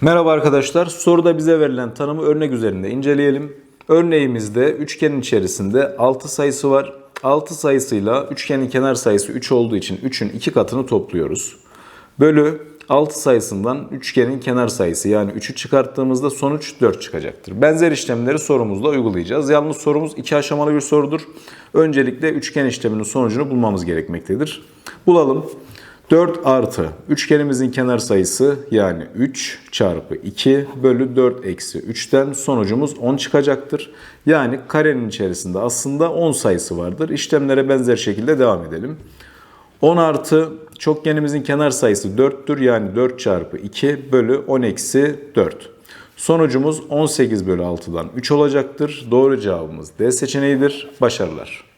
Merhaba arkadaşlar. Soruda bize verilen tanımı örnek üzerinde inceleyelim. Örneğimizde üçgenin içerisinde 6 sayısı var. 6 sayısıyla üçgenin kenar sayısı 3 olduğu için 3'ün 2 katını topluyoruz. Bölü 6 sayısından üçgenin kenar sayısı yani 3'ü çıkarttığımızda sonuç 4 çıkacaktır. Benzer işlemleri sorumuzda uygulayacağız. Yalnız sorumuz iki aşamalı bir sorudur. Öncelikle üçgen işleminin sonucunu bulmamız gerekmektedir. Bulalım. 4 artı üçgenimizin kenar sayısı yani 3 çarpı 2 bölü 4 eksi 3'ten sonucumuz 10 çıkacaktır. Yani karenin içerisinde aslında 10 sayısı vardır. İşlemlere benzer şekilde devam edelim. 10 artı çokgenimizin kenar sayısı 4'tür. Yani 4 çarpı 2 bölü 10 eksi 4. Sonucumuz 18 bölü 6'dan 3 olacaktır. Doğru cevabımız D seçeneğidir. Başarılar.